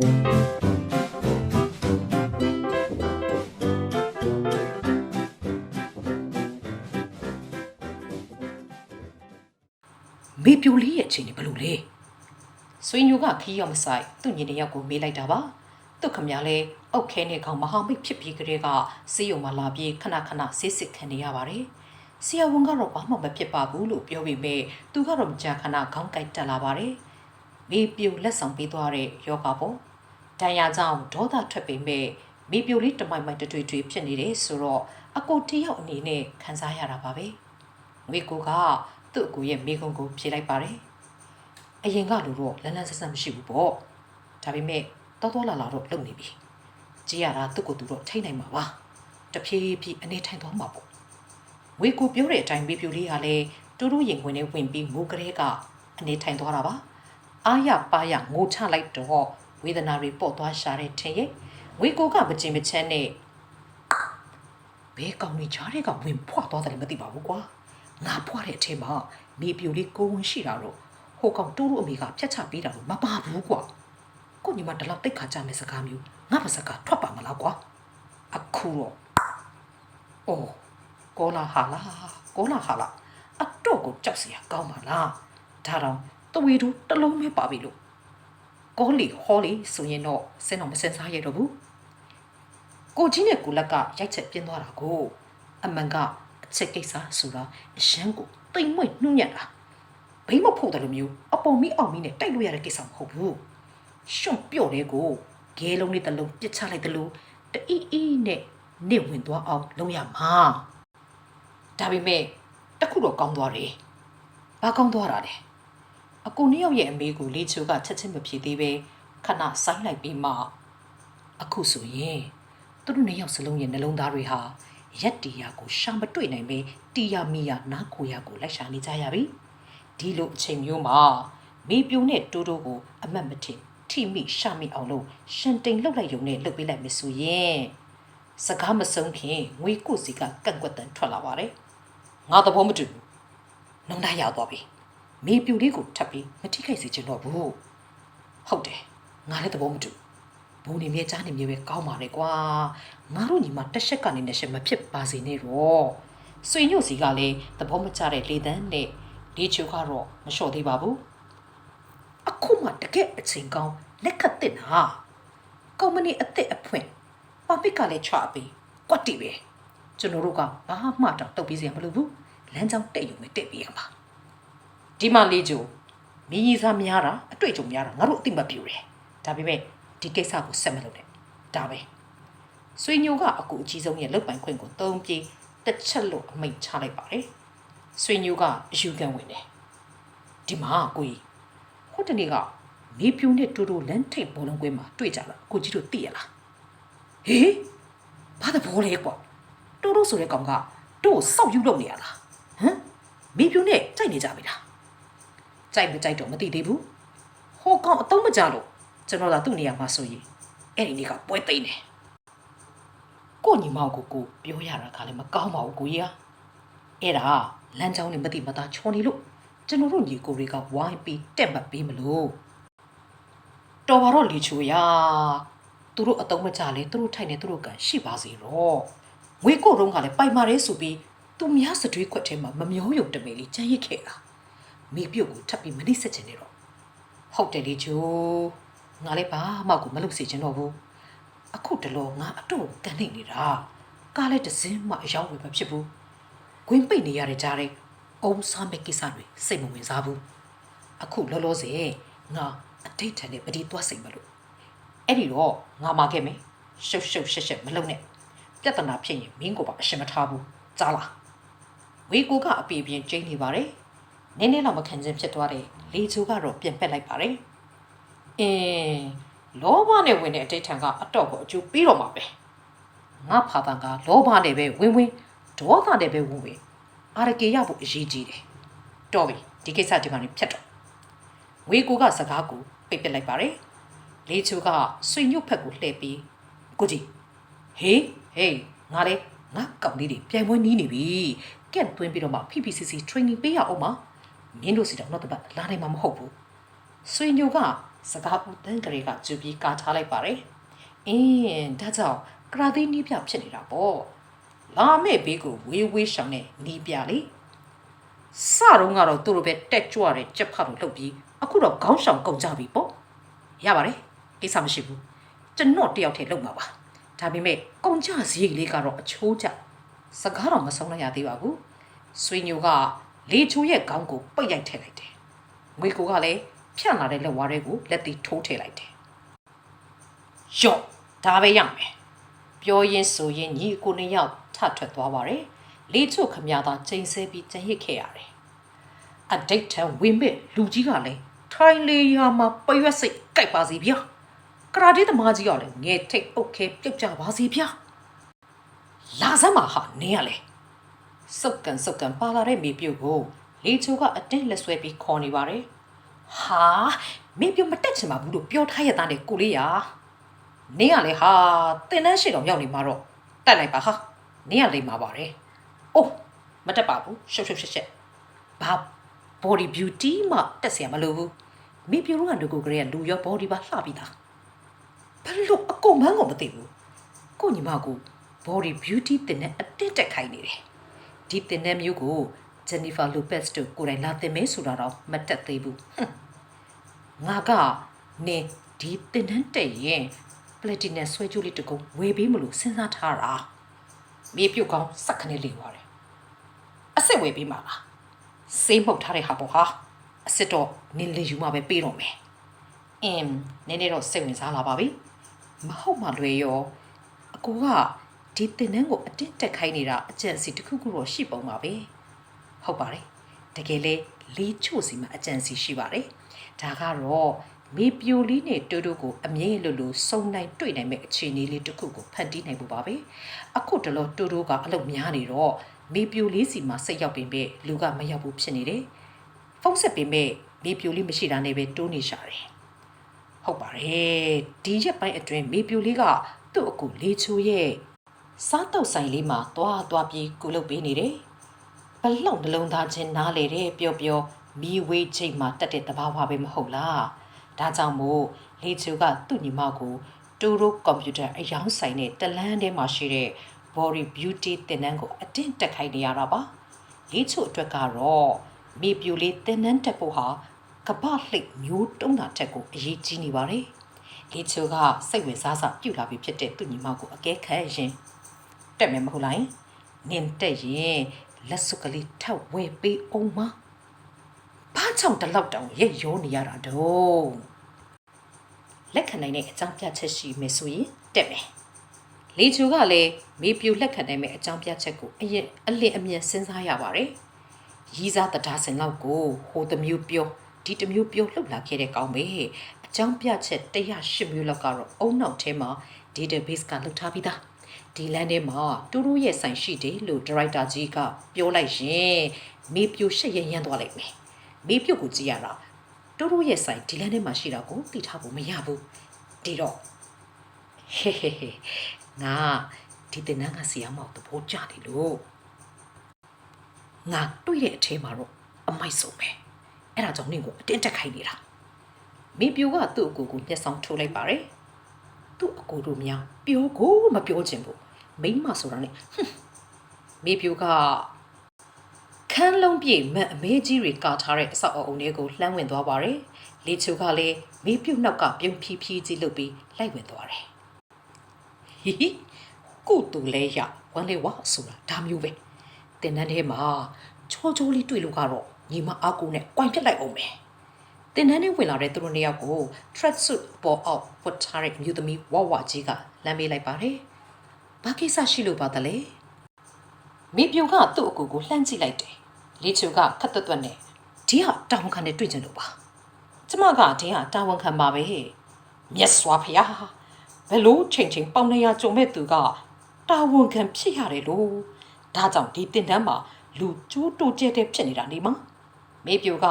မေပြိုလေးရဲ့အချိန်นี่ဘယ်လိုလဲဆွေညိုကခီးရောက်မဆိုင်သူ့ညီတစ်ယောက်ကိုမေးလိုက်တာပါသူ့ခမရလဲအုတ်ခဲနဲ့ကောင်မဟာမိတ်ဖြစ်ပြီးကလေးကစေးရုံမှာလာပြီးခဏခဏဆေးစစ်ခံနေရပါတယ်ဆရာဝန်ကတော့ဘာမှမဖြစ်ပါဘူးလို့ပြောပေမဲ့သူကတော့မကြာခဏခေါင်းကိုက်တက်လာပါတယ်မေပြိုလက်ဆောင်ပေးသွားတဲ့ယောဂပေါ့ တန်ရာကြောင့်ဒေါသထွက်ပေမဲ့မေပြိုလေးတမိုင်မိုင်တတွေ့တွေ့ဖြစ်နေတယ်ဆိုတော့အကိုတယောက်အနေနဲ့ခံစားရတာပါပဲငွေကိုကသူ့အကိုရဲ့မိကုံကိုဖြေလိုက်ပါတယ်အရင်ကလိုတော့လန်းလန်းဆက်ဆက်မရှိဘူးပေါ့ဒါပေမဲ့တော်တော်လာလာတော့လုံနေပြီကြည်ရတာသူ့ကိုယ်သူတော့ထိတ်နိုင်မှာပါတဖြည်းဖြည်းအနေထိုင်သွားမှာပေါ့ဝေကိုပြောတဲ့အတိုင်းမေပြူလေးကလည်းတူတူရင်ဝင်နဲ့ဝင်ပြီးမိုးကလေးကအနေထိုင်သွားတာပါအာရပါရငိုချလိုက်တော့ ဝေဒနာတွေပေါ့သွားရှာတဲ့ထင်ရဲ့ဝေကိုကမကြင်မချမ်းနဲ့ဘဲကောင်ကြီးချားတဲ့ကဝင်ဖွာသွားတယ်မသိပါဘူးကွာငါဖွာတဲ့အချိန်မှာမေပြူလေးကိုဝင်ရှိတာတော့ဟိုကောင်တူတူအမေကဖြတ်ချပေးတာလို့မပါဘူးကွာကိုညီမတလောက်တိတ်ခါကြမယ်စကားမျိုးငါပါစကားထွက်ပါမလားကွာအခုတော့အိုးကောလာဟာလာကောလာဟာလာအတော့ကိုကြောက်စရာကောင်းပါလားဒါတော့တဝေတူတစ်လုံးပဲပါပြီလို့ ကောလီဟောလီဆိုရင်တော့စင်တော့မစင်စားရတော့ဘူးကိုကြီးနဲ့ကိုလက်ကရိုက်ချက်ပြင်းသွားတာကိုအမှန်ကအချက်ကိစ္စဆိုတာအရှမ်းကိုတိမ်မွေ့နှုံ့ညက်တာဘိမဖို့တယ်လို့မျိုးအပေါ်မိအောင်မိနဲ့တိုက်လို့ရတဲ့ကိစ္စမဟုတ်ဘူးရှွန့်ပြော့တဲ့ကိုဂဲလုံးလေးတစ်လုံးပြစ်ချလိုက်တယ်လို့တအီအီနဲ့နေဝင်သွားအောင်လုပ်ရမှာဒါပေမဲ့တခုတော့ကောင်းသွားတယ်ဘာကောင်းသွားတာလဲ အကူနှစ်ယောက်ရဲ့အမေကိုလေးချိုကချက်ချင်းမဖြေသေးပဲခဏဆိုင်းလိုက်ပြီးမှအခုဆိုရင်သူတို့နှစ်ယောက်စလုံးရဲ့နှလုံးသားတွေဟာရက်တီယာကိုရှာမတွေ့နိုင်ပဲတီယာမီယာနားခိုယာကိုလိုက်ရှာနေကြရပြီဒီလိုအချိန်မျိုးမှာမေပြိုနဲ့တိုးတိုးကိုအမတ်မထင်ထိမိရှာမိအောင်လို့ရှန်တိန်လှုပ်လိုက်ရုံနဲ့လှုပ်ပေးလိုက်မဆိုရင်စကားမဆုံးခင်ငွေကုစီကကန့်ကွက်တန်ထွက်လာပါတယ်ငါသဘောမတူဘူးနှုံးသားရသွားပြီ မေပြိုလေးကိုထပ်ပြီးမထိခိုက်စေချင်တော့ဘူးဟုတ်တယ်ငါလည်းသဘောမတူဘုံနေမြဲကြားနေမြဲပဲကောင်းပါလေကွာငါတို့ညီမတက်ချက်ကနေနဲ့ရှက်မဖြစ်ပါစေနဲ့တော့ဆွေညို့စီကလည်းသဘောမကျတဲ့လေတန်းနဲ့ဒီချိုကတော့မလျှော့သေးပါဘူးအခုမှတကယ်အချိန်ကောင်းလက်ခတ်တင်တာကုမ္ပဏီအစ်စ်အဖွင့်ပါပစ်ကလည်းချပြီးကွက်တီပဲကျွန်တော်တို့ကဘာမှတော့တုတ်ပြီးစရာမလိုဘူးလမ်းကြောင်းတက်ယူမယ်တက်ပြီးရမှာ ဒီမှာလေးချိုမင်းကြီးစားများတာအတွေ့အကြုံများတာငါတို့အသိမပြူတယ်ဒါပေမဲ့ဒီကိစ္စကိုဆက်မလုပ်နဲ့ဒါပဲဆွေညိုကအကူအကြီးဆုံးရဲ့လုတ်ပိုင်ခွင့်ကိုသုံးပြေးတစ်ချက်လို့အမိန့်ချလိုက်ပါတယ်ဆွေညိုကအယူခံဝင်တယ်ဒီမှာကိုကြီးဟိုတနေ့ကမေပြူနဲ့တူတူလမ်းထိပ်ဘောလုံးကွင်းမှာတွေ့ကြတာကိုကြီးတို့သိရလားဟေးဘာတဘောလဲကွာတူတူဆိုတဲ့ကောင်ကတို့စောက်ယူလုပ်နေရလားဟမ်မေပြူနဲ့ကြိုက်နေကြပြီလား ကြိုက်မကြိုက်တော့မသိသေးဘူးဟိုကောင်အတော့မကြလို့ကျွန်တော်သာသူ့နေရာမှာဆိုရင်အဲ့ဒီနေ့ကပွဲသိမ်းတယ်ကိုညီမကိုကိုပြောရတာကလည်းမကောင်းပါဘူးကိုကြီးဟာအဲ့ဒါလမ်းကြောင်းနဲ့မတိမသားချော်နေလို့ကျွန်တော်တို့ညီကိုတွေကဝိုင်းပြီးတက်မှတ်ပေးမလို့တော်ပါတော့လေချိုရသူတို့အတုံးမကြလဲသူတို့ထိုင်နေသူတို့ကန်ရှိပါစေတော့ငွေကိုတုံးကလည်းပိုင်မာရဲဆိုပြီးသူများစတွေးခွက်ထဲမှာမမျောယုံတမေလေးကြမ်းရစ်ခဲ့တာ မိပြုတ်ကိုထပ်ပြီးမနှိမ့်ဆက်ချင်နေတော့ဟုတ်တယ်လေချိုငါလည်းဘာမှကိုမလုပ်စေချင်တော့ဘူးအခုတလောငါအတော့ကန်နေနေတာကားလည်းတစ်စင်းမှအရောက်ဝယ်မဖြစ်ဘူးဂွင်းပိတ်နေရတဲ့ကြားတဲ့အုံစားမဲ့ကိစ္စတွေစိတ်မဝင်စားဘူးအခုလောလောဆယ်ငါအတိတ်ထန်နဲ့ပတိသွားစိတ်မလို့အဲ့ဒီတော့ငါမာခဲ့မယ်ရှုပ်ရှုပ်ရှက်ရှက်မလုပ်နဲ့ပြဿနာဖြစ်ရင်မင်းကိုပါအရှင်မထားဘူးကြားလားဝေကိုကအပြေပြင်းကျင်းနေပါတယ် နည်းနည်းတော့မခံချင်းဖြစ်သွားတယ်လေချိုကတော့ပြန်ပက်လိုက်ပါတယ်အင်းလောဘနဲ့ဝင်တဲ့အတိတ်ထန်ကအတော့ကိုအကျိုးပြီးတော့မှာပဲငါဖာတန်ကလောဘနဲ့ပဲဝင်ဝင်ဒေါသနဲ့ပဲဝင်ဝင်အာရကေရဖို့အရေးကြီးတယ်တော်ပြီဒီကိစ္စဒီမှာနေဖြတ်တော့ဝေကိုကစကားကိုပိတ်ပစ်လိုက်ပါတယ်လေးချိုကဆွေညွတ်ဖက်ကိုလှည့်ပြီးကိုကြီးဟေးဟေးငါလေငါကောင်လေးတွေပြိုင်ပွဲနီးနေပြီကက်သွင်းပြီးတော့မှ PPCC training ပေးရအောင်မ မင်းတို့စီတော့တော့တပတ်လာနိုင်မှာမဟုတ်ဘူးဆွေညိုကစကားဦးတန်းကလေးကကျူပြီးကာထားလိုက်ပါတယ်အင်းဒါကြောင့်ကရာသေးနီးပြဖြစ်နေတာပေါ့လာမဲ့ဘေးကိုဝေးဝေးရှောင်တဲ့နီးပြလေစတော့ကတော့သူတို့ပဲတက်ကြွတဲ့ကြက်ဖတ်လို့လှုပ်ပြီးအခုတော့ခေါင်းဆောင်ကုန်ကြပြီပေါ့ရပါတယ်ကိစ္စမရှိဘူးကျွန်တော်တယောက်တည်းလုပ်မှာပါဒါပေမဲ့ကုန်ကြစရိတ်လေးကတော့အချိုးကျစကားတော့မဆုံးလိုက်ရသေးပါဘူးဆွေညိုက လေချိုးရဲ့ခေါင်းကိုပိတ်ရိုက်ထည့်လိုက်တယ်ငွေကိုကလည်းဖြန့်လာတဲ့လက်ဝါးတွေကိုလက်သီးထိုးထည့်လိုက်တယ်ယော့ဒါပဲရမယ်ပြောရင်းဆိုရင်းညီကိုနှစ်ယောက်ထထွက်သွားပါတယ်လေချိုခမရသာချိန်ဆပြီးကြံရစ်ခဲ့ရတယ်အဒိတ်ထံဝင်းမဲ့လူကြီးကလည်းထိုင်လေယာမှာပရွက်စိတ်ကြိုက်ပါစီဗျာကရာတေးသမားကြီးကလည်းငဲထိတ်အုတ်ခဲပြုတ်ကြပါစီဗျာလာစမ်းပါဟာနင်းရလေ စုတ်ကန်စုတ်ကန်ပါလာတဲ့မိပြုတ်ကိုလေချိုကအတင်းလက်ဆွဲပြီးခေါ်နေပါတယ်ဟာမိပြုတ်မတက်ချင်ပါဘူးလို့ပြောထားရတဲ့နဲ့ကိုလေးရာနင်းရလေဟာတင်တန်းရှိတော်ရောက်နေမှာတော့တက်လိုက်ပါဟာနင်းရလိမ့်မှာပါတယ်အိုးမတက်ပါဘူးရှုပ်ရှုပ်ရှက်ရှက်ဘာ body beauty မှတက်เสียမလို့ဘူးမိပြုတ်ကလူကိုကလေးကလူရော body ပါလှပြီးသားဘာလို့အကုန်မန်းကိုမသိဘူးကိုညီမကို body beauty တင်တဲ့အတင်းတက်ခိုင်းနေတယ် ဒီတင်တဲ့မျိုးကို Jennifer Lopez တို့ကိုယ်တိုင်လာတင်မဲဆိုတာတော့မတက်သေးဘူးဟွန်းငါကနင်ဒီတင်တန်းတက်ရင် platinum ဆွဲကြိုးလေးတစ်ကုံဝယ်ပေးမလို့စဉ်းစားထားတာမြေပြုတ်ကောင်းစက်ခနဲ့လေးသွားတယ်အစ်စ်ဝယ်ပေးမှာလားစေးမှုတ်ထားတဲ့ဟာပေါ့ဟာအစ်စ်တော့နင်လေယူမှာပဲပေးတော့မယ်အင်းနင်းနေတော့စိတ်ဝင်စားလာပါပြီမဟုတ်မှလွယ်ရောအကူက ဒီတင်တန်းကိုအတင်းတက်ခိုင်းနေတာအကျင့်စီတစ်ခုခုတော့ရှိပုံပါပဲဟုတ်ပါတယ်တကယ်လေလေးချို့စီမှာအကျင့်စီရှိပါတယ်ဒါကတော့မေပြိုလေးနဲ့တိုးတိုးကိုအမြဲလိုလိုစုံနိုင်တွေ့နိုင်မဲ့အခြေအနေလေးတစ်ခုကိုဖန်တီးနိုင်ဖို့ပါပဲအခုတလောတိုးတိုးကအလုပ်များနေတော့မေပြိုလေးစီမှာစိတ်ရောက်ပင်ပဲလူကမရောက်ဘူးဖြစ်နေတယ်ဖုန်းဆက်ပင်ပဲမေပြိုလေးမရှိတာနဲ့ပဲတိုးနေရှာတယ်ဟုတ်ပါတယ်ဒီရက်ပိုင်းအတွင်းမေပြိုလေးကသူ့အကူလေးချိုးရဲ့ စားတော့ဆိုင်လေးမှာတွားတွားပြီးကုလုပ်ပေးနေတယ်ဘလောက်နှလုံးသားချင်းနားလေတယ်ပျော့ပျော့မီဝေးချိန်မှာတက်တဲ့တဘာဝပဲမဟုတ်လားဒါကြောင့်မို့လေချိုကသူ့ညီမကိုတူရိုကွန်ပျူတာအယောင်းဆိုင်နဲ့တလန်းထဲမှာရှိတဲ့ body beauty တင်နန်းကိုအတင်းတက်ခိုင်းနေရတာပါလေချိုအတွက်ကတော့မေပြူလေးတင်နန်းတက်ဖို့ဟာကပ္ပလှိတ်မျိုးတုံးတာတက်ကိုအရေးကြီးနေပါတယ်လေချိုကစိတ်ဝင်စားစားပြုတ်လာပြီးဖြစ်တဲ့သူ့ညီမကိုအကဲခတ်ရင် တက်မယ်မဟုတ်လားနင်တက်ရင်လက်စုပ်ကလေးထောက်ဝဲပေးအောင်မဘာကြောင့်တလောက်တောင်ရဲ့ရောနေရတာတော့လက်ခံနိုင်တဲ့အကြောင်းပြချက်ရှိမယ်ဆိုရင်တက်မယ်လေချူကလည်းမေပြူလက်ခံနိုင်မယ့်အကြောင်းပြချက်ကိုအရင်အလင်းအမြန်စဉ်းစားရပါတယ်ရီးစားတရားစင်လောက်ကိုဟိုတစ်မျိုးပြောဒီတစ်မျိုးပြောလှုပ်လာခဲ့တဲ့ကောင်းပဲအကြောင်းပြချက်108မျိုးလောက်ကတော့အုံနောက်ထဲမှာ database ကလှုပ်ထားပြီးသား ဒီလမ်းထဲမှာတူတူရဲ့ဆိုင်ရှိတယ်လို့ဒါရိုက်တာကြီးကပြောလိုက်ရင်မေပြိုရှက်ရရမ်းသွားလိုက်မယ်မေပြုတ်ကိုကြည့်ရတာတူတူရဲ့ဆိုင်ဒီလမ်းထဲမှာရှိတာကိုသိထားဖို့မရဘူးဒီတော့ဟေဟေဟေငါဒီတင်နန်းကဆီယမောက်သဘောကျတယ်လို့ငါတွေ့တဲ့အထဲမှာတော့အမိုက်ဆုံးပဲအဲ့ဒါကြောင့်နင့်ကိုအတင်းတက်ခိုင်းနေတာမေပြိုကသူ့အကူကိုမျက်စောင်းထိုးလိုက်ပါတယ် သူ့အကူတို့များပြောကိုမပြောချင်ဘူးမိမဆိုတာနဲ့ဟွန်းမေပြိုကခန်းလုံးပြေမက်အမေကြီးတွေကာထားတဲ့အဆောက်အအုံလေးကိုလှမ်းဝင်သွားပါတယ်လေချိုကလည်းမေပြုတ်နောက်ကပြုံးဖြီးဖြီးကြီးလုပ်ပြီးလိုက်ဝင်သွားတယ်ဟီဟီကုတူလဲရဝမ်းလေးဝါဆိုတာဒါမျိုးပဲတင်တန်းထဲမှာချောချောလေးတွေ့လို့ကတော့ညီမအကူနဲ့꽌ပြစ်လိုက်အောင်ပဲ တင်တန်းထဲဝင်လာတဲ့သူတို့နှစ်ယောက်ကို thread suit ပေါ်အောက်ဝတ်ထားတဲ့အမျိုးသမီးဝဝကြီးကလမ်းမေးလိုက်ပါတယ်ဘာကိစ္စရှိလို့ပါတလဲမိပြုံကသူ့အကူကိုလှမ်းကြည့်လိုက်တယ်လေချိုကခတ်သွက်သွက်နဲ့ဒီဟာတာဝန်ခံနဲ့တွေ့ကြလို့ပါကျမကဒီဟာတာဝန်ခံပါပဲမျက်စွာဖျားဘယ်လို့ချိန်ချိန်ပေါင်နေရကြုံမဲ့သူကတာဝန်ခံဖြစ်ရတယ်လို့ဒါကြောင့်ဒီတင်တန်းမှာလူကျိုးတိုးကျက်တဲ့ဖြစ်နေတာနေမှာမေပြိုက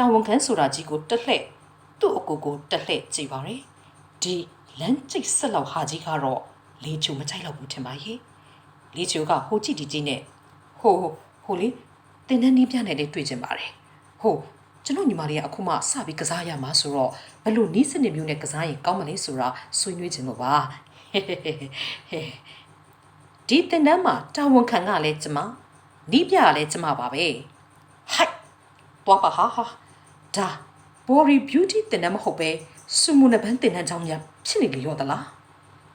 တာဝန်ခံဆိုတာကြီးကိုတက်လှဲ့သူ့အကူကိုတက်လှဲ့ကြည့်ပါရယ်ဒီလမ်းကျိတ်ဆက်လောက်ဟာကြီးကတော့လေချိုမကြိုက်တော့ဘူးထင်ပါရဲ့လေချိုကဟိုကြည့်ဒီကြည့်နဲ့ဟိုဟိုလေတင်တန်းနီးပြနဲ့လေးတွေ့ကျင်ပါတယ်ဟိုကျွန်တော်ညီမလေးကအခုမှစပြီးကစားရမှာဆိုတော့ဘယ်လိုနီးစနစ်မျိုးနဲ့ကစားရင်ကောင်းမလဲဆိုတာဆွေးနွေးခြင်းလို့ပါဟဲ့ဟဲ့ဟဲ့ဟဲ့ဒီတင်တန်းမှာတာဝန်ခံကလည်းကျမနီးပြကလည်းကျမပါပဲဟိုက်တွားပါဟာဟာ ဒါ body beauty တင်တန်းမဟုတ်ပဲစမှုနဘန်းတင်တန်းကြောင့်များဖြစ်နေလေရောသလား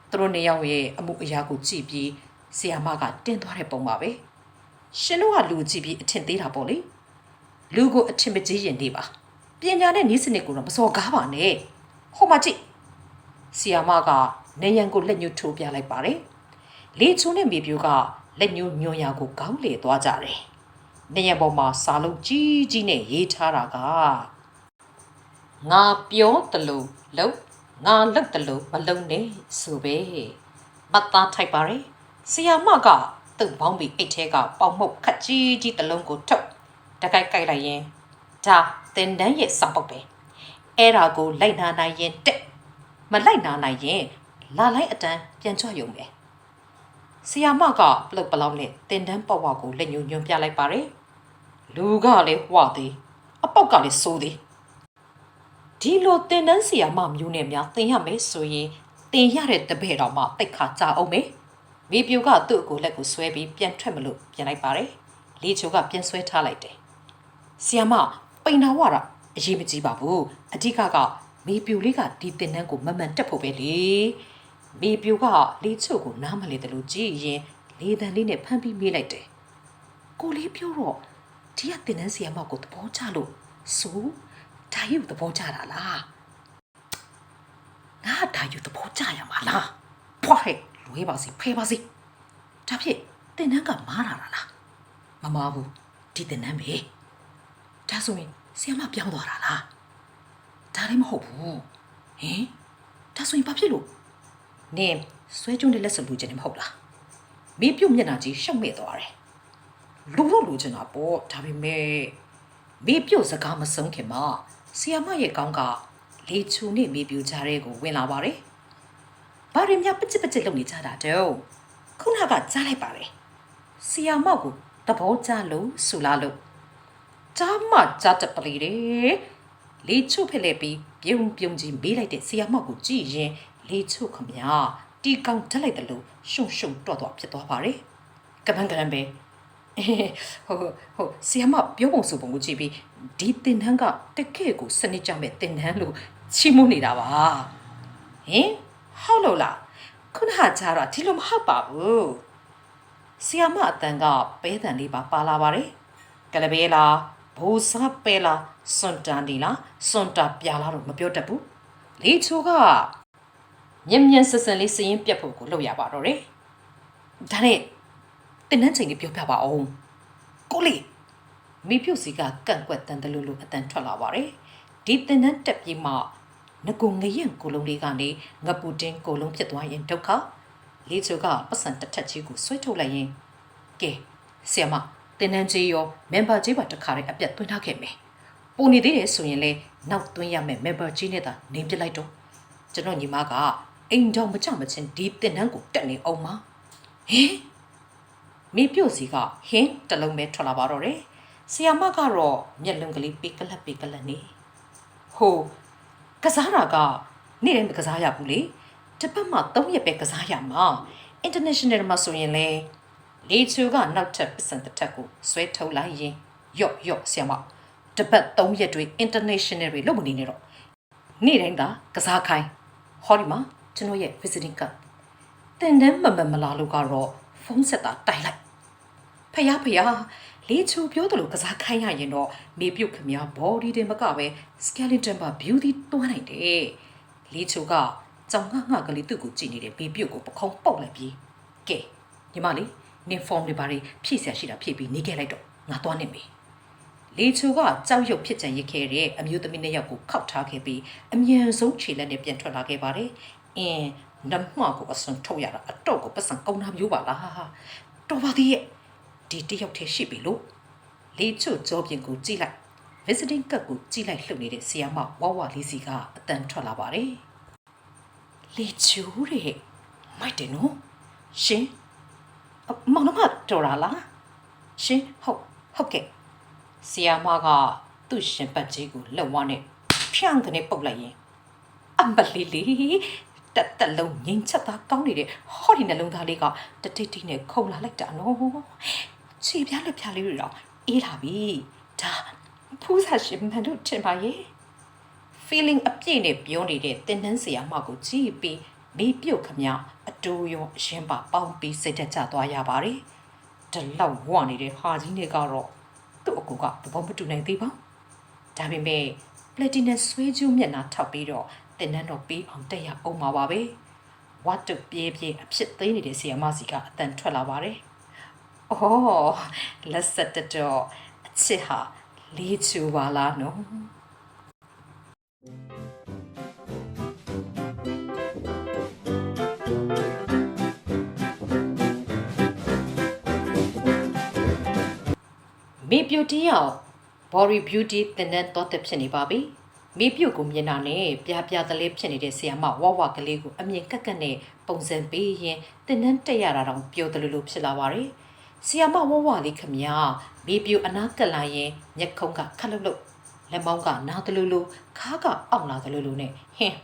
သူတို့နေရောက်ရဲ့အမှုအရာကိုကြည့်ပြီးဆီယာမကတင်းသွားတဲ့ပုံပါပဲရှင်တို့ကလူကြည့်ပြီးအထင်သေးတာပေါ့လေလူကိုအထင်မကြီးရင်နေပါပညာနဲ့နီးစနစ်ကိုတော့မစော်ကားပါနဲ့ဟိုမှာကြည့်ဆီယာမကနေရန်ကိုလက်ညှိုးထိုးပြလိုက်ပါတယ်လေချုံနဲ့မေပြိုကလက်ညှိုးညွန်ရာကိုကောင်းလေသွားကြတယ် နေရန်ပေါ်မှာစာလုံးကြီးကြီးနဲ့ရေးထားတာကငါပြောတလို့လုံးငါလက်တလို့မလုံးနဲ့ဆိုပဲမတ်သားထိုက်ပါရယ်ဆီယာမကသူ့ဘောင်းဘီအိတ်ထဲကပေါင်မှုတ်ခက်ကြီးကြီးတစ်လုံးကိုထုတ်တကိုက်ကိုက်လိုက်ရင်ဒါတင်တန်းရဲ့စောက်ပုတ်ပဲအဲ့ဒါကိုလိုက်နာနိုင်ရင်တက်မလိုက်နာနိုင်ရင်လာလိုက်အတန်းပြန်ချွတ်ရုံပဲ ဆီယာမကပလုတ်ပလောက်နဲ့တင်တန်းပတ်ဝါကိုလက်ညှိုးညွှန်ပြလိုက်ပါတယ်လူကလည်းဟွာသေးအပေါက်ကလည်းစိုးသေးဒီလိုတင်တန်းဆီယာမမျိုးနဲ့များတင်ရမယ်ဆိုရင်တင်ရတဲ့တပည့်တော်မှတိတ်ခါကြအောင်မေမိပြူကသူ့ကိုလက်ကိုဆွဲပြီးပြန်ထွက်မလို့ပြန်လိုက်ပါတယ်လေချိုကပြန်ဆွဲထားလိုက်တယ်ဆီယမပိန်နာဝတာအရေးမကြီးပါဘူးအဓိကကမေပြူလေးကဒီတင်နှန်းကိုမမှန်တက်ဖို့ပဲလေ မေပြူကလေးချို့ကိုနားမလဲတယ်လို့ကြည်ရင်လေတန်လေးနဲ့ဖမ်းပြီးမေးလိုက်တယ်ကိုလေးပြောတော့ဒီကတင်နှန်းဆီယမကိုသဘောကျလို့ဆိုဒါယူသဘောကျတာလားငါဒါယူသဘောကျရမှာလားဖွာဟဲ့လွေးပါစီဖဲပါစီဒါဖြစ်တင်နှန်းကမားလာတာလားမမားဘူးဒီတင်နှန်းပဲဒါဆိုရင်ဆီယမပြောင်းသွားတာလားဒါလည်းမဟုတ်ဘူးဟင်ဒါဆိုရင်ဘာဖြစ်လို့ နင်ဆွဲကျုံတဲ့လက်စပ်ဘူးချင်တယ်မဟုတ်လားမင်းပြုတ်မျက်နှာကြီးရှောက်မဲ့သွားတယ်လူတော့လူချင်တာပေါ့ဒါပေမဲ့မင်းပြုတ်စကားမဆုံးခင်မှာဆီယာမရဲ့ကောင်းကလေချူနဲ့မေးပြူကြတဲ့ကိုဝင်လာပါတယ်ဘာတွေများပစ်ပစ်လုပ်နေကြတာတုံးခုနကကြားလိုက်ပါတယ်ဆီယာမောက်ကိုတဘောကြလို့ဆူလာလို့ကြားမှကြားတပလီတယ်လေချုဖက်လဲပြီးပြုံပြုံချင်းမေးလိုက်တဲ့ဆီယာမောက်ကိုကြည့်ရင် လေချုခမညာတီကောင်တက်လိုက်တယ်လို့ရှုံရှုံတော့တော့ဖြစ်သွားပါတယ်ကပန်းကရန်ပဲအေးဟိုဟိုဆီယာမပြောပုံဆိုပုံကိုကြည့်ပြီးဒီတင်တန်းကတကယ့်ကိုစနစ်ကြမဲ့တင်တန်းလို့ချီးမွမ်းနေတာပါဟင်ဟုတ်လို့လားခုနကကြတော့ဒီလိုမဟုတ်ပါဘူးဆီယာမအတန်ကပဲတန်လေးပါပါလာပါတယ်ကလဘေးလားဘူစားပဲလားစွန်တန်ဒီလားစွန်တာပြာလားတော့မပြောတတ်ဘူးလေချိုက မြင်မြင်ဆဆန်လေးစရင်ပြတ်ဖို့ကိုလုပ်ရပါတော့တယ်ဒါနဲ့တင်းနှန်းချိန်ကြီးပြောပြပါအောင်ကိုလေးမိပြုတ်စီကကန့်ကွက်တန်တလူလူအတန်ထွက်လာပါတယ်ဒီတင်းနှန်းတက်ပြေးမှငကုငရင်ကိုလုံးလေးကနေငပူတင်းကိုလုံးဖြစ်သွားရင်ဒုက္ခလေချိုကပတ်စံတစ်ထက်ကြီးကိုဆွဲထုတ်လိုက်ရင်ကဲဆီယမတင်နန်းကြီးရော member ကြီးပါတခါတည်းအပြတ်သွင်းထားခဲ့မယ်။ပုံနေသေးတယ်ဆိုရင်လေနောက်သွင်းရမယ် member ကြီးနဲ့သာနေပြလိုက်တော့ကျွန်တော်ညီမက အိမ်တော်မကြမချင်းဒီတင်နန်းကိုတက်နေအောင်မဟင်မိပြုတ်စီကဟင်းတလုံးပဲထွက်လာပါတော့တယ်။ဆီယာမကတော့မျက်လုံးကလေးပေကလပ်ပေကလပ်နေဟိုကစားတာကနေ့တိုင်းမကစားရဘူးလေတစ်ပတ်မှ၃ရက်ပဲကစားရမှာ international မှာဆိုရင်လေလေချူကနောက်ထပ်ပစံတစ်ထက်ကိုဆွဲထုတ်လိုက်ရင်ယော့ယော့ဆီယမတပတ်၃ရက်တွေ international တွေလုပ်မနေနဲ့တော့နေ့တိုင်းသာကစားခိုင်းဟောဒီမှာ ကျွန်တော်ရဲ့ visiting card တင်တန်းမမမလာလို့ကတော့ဖုန်းဆက်တာတိုင်လိုက်ဖယားဖယားလေချူပြောတယ်လို့ကစားခိုင်းရရင်တော့မေပြုတ်ခမ body တင်မကပဲ skeleton ပါ beauty တွန်းနိုင်တယ်လေချူကကြောင်ငှငှကလေးသူ့ကိုကြည့်နေတဲ့မေပြုတ်ကိုပခုံးပုတ်လိုက်ပြီးကဲညီမလေးနေဖော်မ်တွေဘာတွေဖြည့်ဆရာရှိတာဖြည့်ပြီးနေခဲ့လိုက်တော့ငါသွားနေပြီလေချိုကကြောက်ရွံ့ဖြစ်ကြံရခဲ့တဲ့အမျိုးသမီးနှစ်ယောက်ကိုခောက်ထားခဲ့ပြီးအမြန်ဆုံးခြေလက်နဲ့ပြန်ထွက်လာခဲ့ပါတယ် အင်းနမကိုအစွန်ထုတ်ရတာအတော့ကိုပတ်စံကောင်းတာမျိုးပါလားတော်ပါသေးရဲ့ဒီတယောက်တည်းရှိပြီလို့လေချိုကြောပြင်ကိုကြည့်လိုက် visiting card ကိုကြည့်လိုက်လှုပ်နေတဲ့ဆီယာမဝဝလေးစီကအတန်ထွက်လာပါတယ်လေချိုတဲ့မိုက်တယ်နော်ရှင်မောင်နှမတော်တာလားရှင်ဟုတ်ဟုတ်ကဲ့ဆီယာမကသူ့ရှင်ပတ်ကြီးကိုလက်ဝါးနဲ့ဖြန့်ကနေပုတ်လိုက်ရင်အမလီလီ တက်တက်လုံးငိမ်ချက်သားကောင်းနေတဲ့ဟောဒီနှလုံးသားလေးကတတိတိနဲ့ခုန်လာလိုက်တာနော်ခြေပြားလက်ပြားလေးတွေတော့အေးလာပြီဒါဖူးစာရှင်မန်တို့ထင်ပါရဲ့ feeling အပြည့်နဲ့ပြောနေတဲ့တင်းနှန်းစရာမကိုကြည့်ပြီးမေးပြုတ်ခမအတူရောအရှင်းပါပေါင်းပြီးစိတ်သက်ကြသွားရပါတယ်။ဒီလောက်ဝနေတဲ့ဟာကြီးတွေကတော့သူ့အကူကသဘောမတူနိုင်သေးပါ။ဒါပေမဲ့ platinum ဆွေးကျူးမျက်နှာထောက်ပြီးတော့ တင်းနှန်းတော့ပြီးအောင်တက်ရအောင်ပါပါပဲ။ဝတ်တုပြေးပြေးအဖြစ်သေးနေတဲ့ဆီယမစီကအတန်ထွက်လာပါတယ်။အော်လက်ဆက်တတော့အချစ်ဟာလေးချူပါလားနော်။မေပြူတီရောက် body beauty တင်တဲ့တော့တက်ဖြစ်နေပါပြီ မေပြူကိုမြင်တာနဲ့ပြားပြားတလေးဖြစ်နေတဲ့ဆီယမဝဝကလေးကိုအမြင်ကက်ကက်နဲ့ပုံစံပေးရင်တင်တဲ့တက်ရတာတောင်ပျော်တယ်လို့လို့ဖြစ်လာပါတယ်ဆီယမဝဝလေးခမညာမေပြူအနာကက်လာရင်မျက်ခုံးကခက်လုတ်လုတ်လက်မောင်းကနားတလူလူခါးကအောက်လာတလူလူနဲ့ဟင်း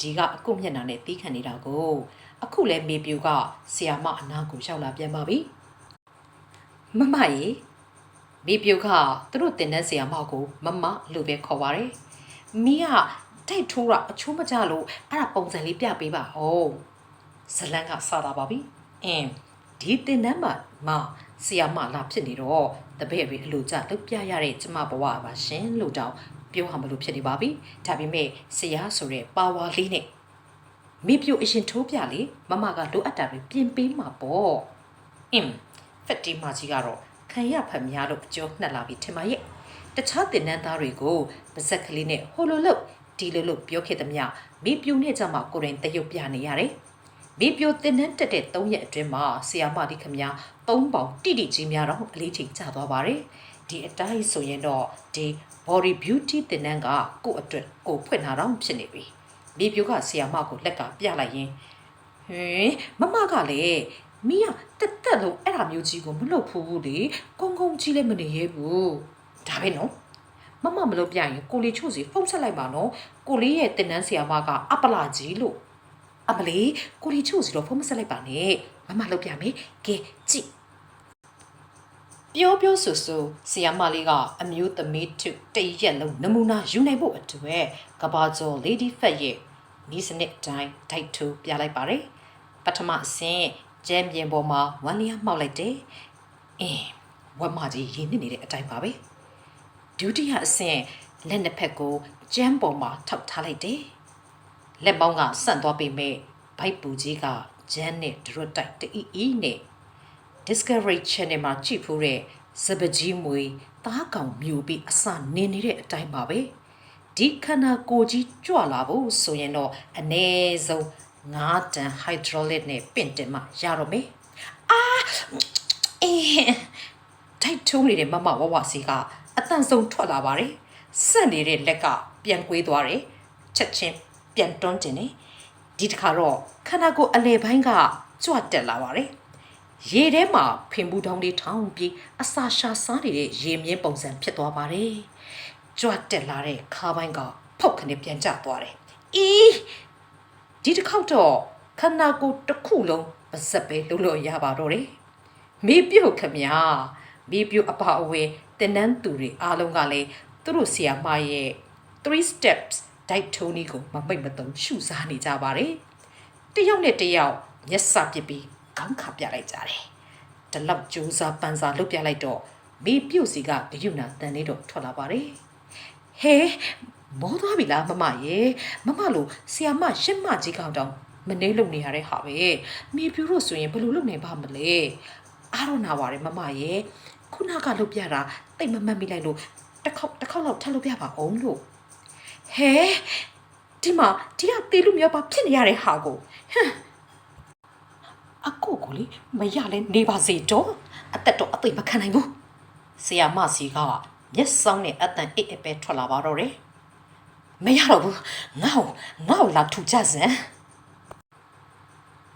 ဒီကအကုမျက်နှာနဲ့တီးခံနေတာကိုအခုလဲမေပြူကဆီယမအနာကိုရောက်လာပြန်ပါပြီမမကြီးမိပြုတ်ကသူတို့တင်တဲ့ဆရာမကိုမမလို့ပဲခေါ်ပါတယ်။ မီးကတိုက်ထိုးတာအချိုးမကြလို့အဲ့ဒါပုံစံလေးပြပေးပါဟုတ်။ဇလန်ကစတာပါပြီ။အင်းဒီတင်တဲ့မှာမဆရာမလာဖြစ်နေတော့တပည့်တွေအလိုကြလုပ်ပြရတဲ့ကျမဘဝပါရှင်လို့တောင်ပြောဟမလို့ဖြစ်နေပါပြီ။ဒါပေမဲ့ဆရာဆိုတဲ့ပါဝါလေးနဲ့မိပြုတ်အရင်ထိုးပြလေမမကလိုအပ်တာတွေပြင်ပေးမှာပေါ့။အင်းဖက်တီမာကြီးကတော့ခံရဖတ်များလို့အကျိုးနှက်လာပြီထင်ပါရဲ့ တခြားတင်နန်းသားတွေကိုပါဇက်ကလေးနဲ့ဟိုလိုလို့ဒီလိုလို့ပြောခဲ့သမျှမိပြူနဲ့ကြမှာကိုရင်တရုပ်ပြနေရတယ်မိပြူတင်နန်းတက်တဲ့၃ရက်အတွင်းမှာဆီယာမဒီခမများ၃ပေါင်တိတိကြီးများတော့အလေးချိန်ကျသွားပါတယ်ဒီအတိုင်းဆိုရင်တော့ဒီ body beauty တင်နန်းကကိုယ့်အတွက်ကိုယ်ဖွင့်လာတော့ဖြစ်နေပြီမိပြူကဆီယာမကိုလက်ကပြလိုက်ရင်ဟင်မမကလည်းမီးကတက်တက်လုံးအဲ့ဒါမျိုးကြီးကိုမလုပ်ဘူးလေကုန်းကုန်းကြီးလည်းမနေရဲဘူး ဒါပဲနော်မမမလုပ်ပြရင်ကိုလေးချို့စီဖုန်းဆက်လိုက်ပါနော်ကိုလေးရဲ့တင်နန်းဆီယာမကအပလာကြီးလို့အမလေးကိုလေးချို့စီတော့ဖုန်းမဆက်လိုက်ပါနဲ့မမလုပ်ပြမယ်ကဲကြည့်ပြောပြောဆိုဆိုဆီယာမလေးကအမျိုးသမီးထုတရက်လုံးနမူနာယူနိုင်ဖို့အတွက်ကဘာကျော် Lady Fat ရဲ့နီးစနစ်တိုင်းဒိုက်ထိုးပြလိုက်ပါတယ်ပထမအဆင့်ကျမ်းပြင်ပေါ်မှာဝမ်းလျားမှောက်လိုက်တယ်။အင်းဝက်မကြီးရင်းနေနေတဲ့အတိုင်းပါပဲ။ ဒုတိယအဆင့်လက်နှစ်ဖက်ကိုကျမ်းပေါ်မှာထောက်ထားလိုက်တယ်။လက်မောင်းကဆန့်သွားပေမဲ့ဘိုက်ပူကြီးကကျမ်းနဲ့ဒရွတ်တိုက်တအီအီနဲ့ Discovery Channel မှာကြည့်ဖူးတဲ့စပကြီးမွေသားကောင်မျိုးပြီးအစနင်းနေတဲ့အတိုင်းပါပဲ။ဒီခန္ဓာကိုယ်ကြီးကြွလာဖို့ဆိုရင်တော့အ ਨੇ ဆုံးငါးတန် hydraulic နဲ့ပင့်တင်မှရတော့မယ်အာအေး တိုက်ထုံးနေတဲ့မမဝဝစီကအတန်ဆုံးထွက်လာပါတယ်စက်နေတဲ့လက်ကပြန်ကွေးသွားတယ်ချက်ချင်းပြန်တွန်းတင်နေဒီတစ်ခါတော့ခန္ဓာကိုယ်အလေပိုင်းကကြွတက်လာပါတယ်ရေထဲမှာဖင်ဘူးတောင်းလေးထောင်းပြီးအစာရှာစားနေတဲ့ရေမြင့်ပုံစံဖြစ်သွားပါတယ်ကြွတက်လာတဲ့ခါပိုင်းကဖုတ်ခနဲ့ပြန်ကျသွားတယ်အီးဒီတစ်ခေါက်တော့ခန္ဓာကိုယ်တစ်ခုလုံးပါစက်ပဲလှုပ်လို့ရပါတော့တယ်မေးပြုတ်ခမညာ မေးပြုတ်အပါအဝင်တင်နန်းသူတွေအားလုံးကလည်းသူတို့ဆီယာမရဲ့3 steps ဒိုက်ထိုးနီးကိုမမိတ်မတုံရှုစားနေကြပါတယ်တယောက်နဲ့တယောက်မျက်စာပစ်ပြီးခေါင်းခါပြလိုက်ကြတယ်တလောက်ကြိုးစားပန်းစားလုပ်ပြလိုက်တော့မေးပြုတ်စီကဂယုဏတန်လေးတော့ထွက်လာပါတယ်ဟဲမောသွားပြီလားမမရဲ့မမလို့ဆီယာမရှစ်မကြီးကောင်တောင်မနေလုံနေရတဲ့ဟာပဲမိပြူလို့ဆိုရင်ဘယ်လိုလုပ်နေပါမလဲအားတော့နာပါတယ်မမရဲ့ ခုနကလုပ်ပြတာတိတ်မမှတ်မိလိုက်လို့တစ်ခေါက်တစ်ခေါက်လောက်ထပ်လုပ်ပြပါအောင်လို့ဟဲဒီမှာဒီကတေးလူမျိုးပါဖြစ်နေရတဲ့ဟာကိုဟမ်အကိုကိုလေမရလဲနေပါစေတော့အသက်တော့အသိမခံနိုင်ဘူးဆီယာမစီကမျက်စောင်းနဲ့အတန်အိတ်အပဲထွက်လာပါတော့တယ်မရတော့ဘူးငါ့ကိုငါ့ကိုလာထူကြစမ်း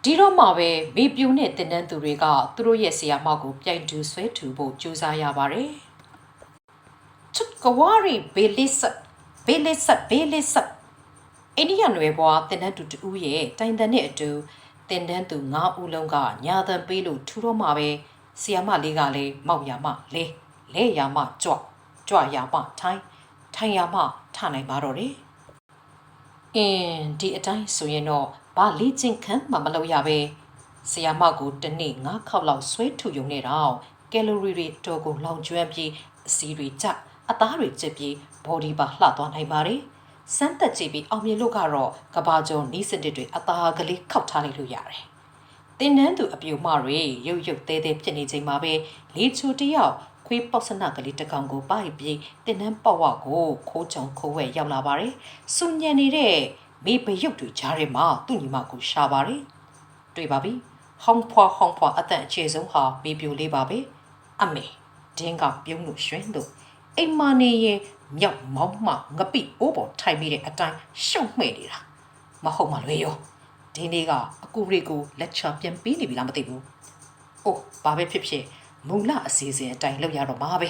ဒီတော့မှပဲမေပြူနဲ့တင်နန်းသူတွေကသူတို့ရဲ့ဆရာမကိုပြိုင်တူဆွဲထူဖို့ကြိုးစားရပါတယ်ချစ်ကဝါရီဘေလစ်ဘေလစ်ဘေလစ်အိန္ဒိယနယ်ဘွားတင်နန်းသူတူရဲ့တိုင်တန်နဲ့အတူတင်တန်းသူ၅ဦးလုံးကညာတန်ပေးလို့ထူတော့မှပဲဆီယမလေးကလည်းမောက်ရမလဲလဲရမကြွကြွရမထိုင်းထိုင်းရမထနိုင်ပါတော့တယ်အင်းဒီအတိုင်းဆိုရင်တော့ ဘာလေ့ကျင့်ခန်းမှမလုပ်ရပဲဆီယာမကိုတစ်နေ့၅ခေါက်လောက်ဆွဲထူယုံနေတော့ကယ်လိုရီတွေတော်ကိုလောင်ကျွမ်းပြီးအစီတွေကျအသားတွေကျပြီး body ပါလှသွားနိုင်ပါတယ်စမ်းသက်ကြည့်ပြီးအောင်မြင်လို့ကတော့ကဘာကျော်နီးစနစ်တွေအသားကလေးခောက်ထားလိုက်လို့ရတယ်။တင်းနန်းသူအပြိုမတွေရုပ်ရုပ်သေးသေးဖြစ်နေချိန်မှာပဲလေချူတယောက်ခွေးပေါက်စနကလေးတစ်ကောင်ကိုပိုက်ပြီးတင်းနန်းပေါက်ဝကိုခိုးချောင်ခိုးဝဲရောက်လာပါတယ်။စွညံနေတဲ့ မိဘရုပ်တွေကြားထဲမှာသူ့ညီမကိုရှာပါတယ်။တွေ့ပါပြီ။ဟောင်းဖွာဟောင်းဖွာအသက်အခြေဆုံးဟာမိပြိုလေးပါပဲ။အမေဒင်းကပြုံးလို့ရွှင်လို့အိမ်မနေရဲ့မြောက်မောင်းမှငပိအိုးပေါ်ထိုင်မိတဲ့အတိုင်းရှုံမှဲ့နေတာမဟုတ်မှလွေရောဒီနေ့ကအကူရီကိုလက်ချပြန်ပေးနေပြီလားမသိဘူးအိုးဘာပဲဖြစ်ဖြစ်မူလအစီအစဉ်အတိုင်းလုပ်ရတော့မှာပဲ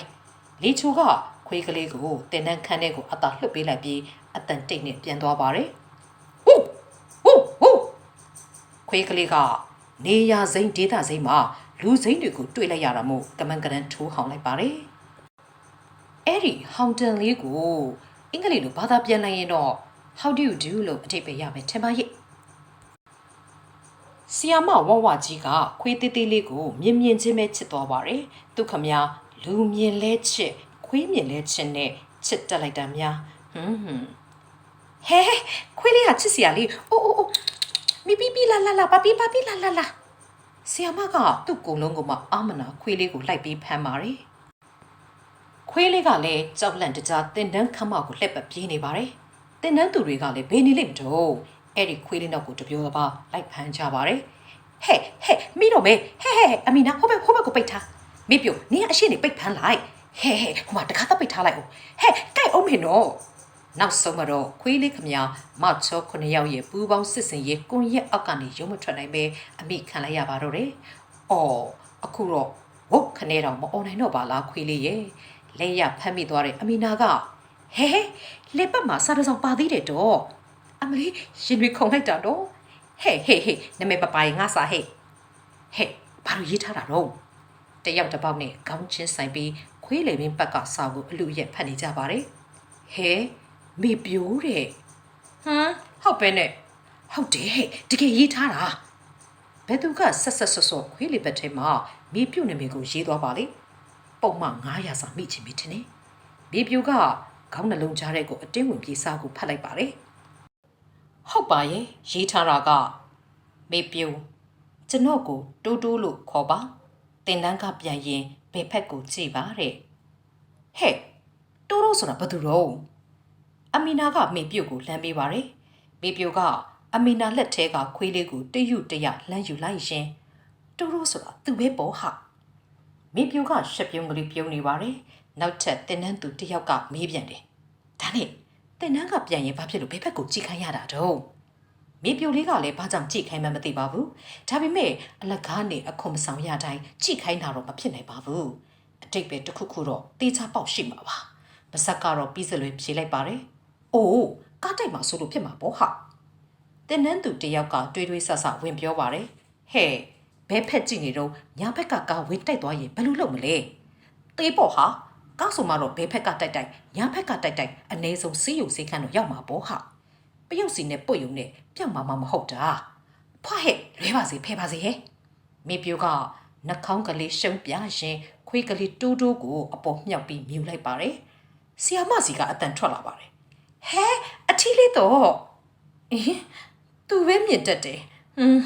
လီချိုကခွေးကလေးကိုတင်နှန်းခန်းထဲကိုအသာလှုပ်ပေးလိုက်ပြီးအတန်တိတ်နဲ့ပြန်သွားပါတယ်ဟူးဟူးဟူး ခွေးကလေးကနေရစိမ့်ဒေတာစိမ့်မှာလူစိမ့်တွေကိုတွေ့လိုက်ရတာမို့ကမန်ကရန်ထိုးဟောင်းလိုက်ပါတယ်အဲ့ဒီဟောင်တန်လေးကိုအင်္ဂလိပ်လိုဘာသာပြန်လိုက်ရင်တော့ how do you do လို့အထိပ္ပယ်ရမယ်ထင်ပါရဲ့ဆီယာမဝဝကြီးကခွေးသေးသေးလေးကိုမြင်မြင်ချင်းပဲချစ်သွားပါတယ်သူခမလူမြင်လဲချစ်ခွေးမြင်လဲချစ်နဲ့ချစ်တက်လိုက်တာများဟွန်းဟွန်းဟဲခွေးလေးကချစ်စရာလေးအိုးအိုးအိုး မီပီပီလာလာလာပပီပပီလာလာလာဆီယာမကသူ့ကုံလုံးကမှအာမနာခွေးလေးကိုလိုက်ပြီးဖမ်းပါတယ်ခွေးလေးကလည်းကြောက်လန့်တကြားတင်တန်းခမကိုလှက်ပတ်ပြေးနေပါတယ်။တင်တန်းသူတွေကလည်းဘေးနေလိမ့်မတော့အဲ့ဒီခွေးလေးနောက်ကိုတပြိုတစ်ပါလိုက်ဖမ်းကြပါတယ်။ဟဲ့ဟဲ့မိတော့မေဟဲ့ဟဲ့အမီနာဟိုဘက်ဟိုဘက်ကိုပိတ်ထား။မိပြိုနင်းအရှိနေပိတ်ဖမ်းလိုက်။ဟဲ့ဟဲ့ဟိုမှာတခါတော့ပိတ်ထားလိုက်အောင်။ဟဲ့ကြိုက်အောင်မင်းတော့ နောက်ဆုံးမှာတော့ခွေးလေးခမမချောခုနှစ်ယောက်ရဲ့ပူပေါင်းစစ်စင်ရေးကွန်ရက်အောက်ကနေရုံးမထွက်နိုင်ပဲအမိခံလိုက်ရပါတော့တယ်။အော်အခုတော့ဝုတ်ခနဲ့တော့မអော်နိုင်တော့ပါလားခွေးလေးရဲ့။လက်ရဖမ်းမိသွားတဲ့အမီနာကဟဲဟဲလက်ပတ်မှာစားတစောင်ပါသေးတယ်တော့အမလေးရင်တွေခုန်လိုက်တာတော့ဟဲ့ဟဲ့ဟဲ့နမေပပိုင်ငါစားဟဲ့ဟဲ့ဘာလို့ရေးထားတာတော့တယောက်တစ်ပေါက်နဲ့ခေါင်းချင်းဆိုင်ပြီးခွေးလေပင်ပတ်ကစာကိုအလူရက်ဖတ်နေကြပါတယ်ဟဲ မေပြိုးတဲ့ဟမ်ဟုတ်ပဲနဲ့ဟုတ်တယ်ဟဲ့တကယ်ရေးထားတာဘယ်သူကဆက်ဆက်ဆော့ဆော့ခွေးလေပတ်ထဲမှာမေပြုတ်နေမေကိုရေးသွားပါလေပုံမှန်900စာမိချင်ပြီထင်တယ်မေပြိုကခေါင်းနှလုံးကြားတဲ့ကိုအတင်းဝင်ပြေးစားကိုဖတ်လိုက်ပါတယ်ဟုတ်ပါရဲ့ရေးထားတာကမေပြိုကျွန်တော်ကိုတိုးတိုးလို့ခေါ်ပါတင်တန်းကပြန်ရင်ဘယ်ဖက်ကိုကြည့်ပါတဲ့ဟဲ့တိုးတိုးဆိုတာဘာသူတော့ အမီနာကမေပြုတ်ကိုလှမ်းပေးပါတယ်မေပြိုကအမီနာလက်ထဲကခွေးလေးကိုတရွတရလှမ်းယူလိုက်ရင်တိုးတိုးဆိုတာသူပဲပေါ့ဟာမိပြူကရှက်ပြုံးကလေးပြုံးနေပါတယ်။နောက်ထပ်တင်နန်းသူတစ်ယောက်ကမေးပြန်တယ်။ဒါနဲ့တင်နန်းကပြန်ရင်ဘာဖြစ်လို့ဘယ်ဘက်ကိုကြည့်ခိုင်းရတာတော့မိပြူလေးကလည်းဘာကြောင့်ကြည့်ခိုင်းမှမသိပါဘူး။ဒါပေမဲ့အလကားနဲ့အခွန်မဆောင်ရတိုင်းကြည့်ခိုင်းတာတော့မဖြစ်နိုင်ပါဘူး။အတိတ်ပဲတစ်ခုခုတော့တေးချပေါက်ရှိမှာပါ။ပါဇက်ကတော့ပြီးစလွေဖြေလိုက်ပါတယ်။ အိုးကားတိုက်မှာဆိုလို့ဖြစ်မှာပေါ့ဟာ။တင်နန်းသူတစ်ယောက်ကတွေးတွေးဆဆဝင်ပြောပါတယ်။ဟဲ့ဘဲဖက်ကြည့်နေတော့ညာဘက်ကကာဝင်တိုက်သွားရင်ဘယ်လိုလုပ်မလဲတေးပေါ့ဟာကောက်ဆိုမှတော့ဘဲဖက်ကတိုက်တိုက်ညာဘက်ကတိုက်တိုက်အ ਨੇ ဆုံးစီးယူစိတ်ခန့်တော့ရောက်မှာပေါ့ဟာပရုတ်စီနဲ့ပွတ်ယုံနဲ့ပြောက်မှာမမဟုတ်တာဖွားဟဲ့လွဲပါစေဖဲပါစေဟဲ့မေပြိုကနှာခေါင်းကလေးရှုံပြရင်ခွေးကလေးတိုးတိုးကိုအပေါ်မြောက်ပြီးမြူလိုက်ပါတယ်ဆီယာမစီကအတန်ထွက်လာပါတယ် ဟဲအထီးလေးတော့အင်းသူပဲမြင်တတ်တယ်ဟွန်း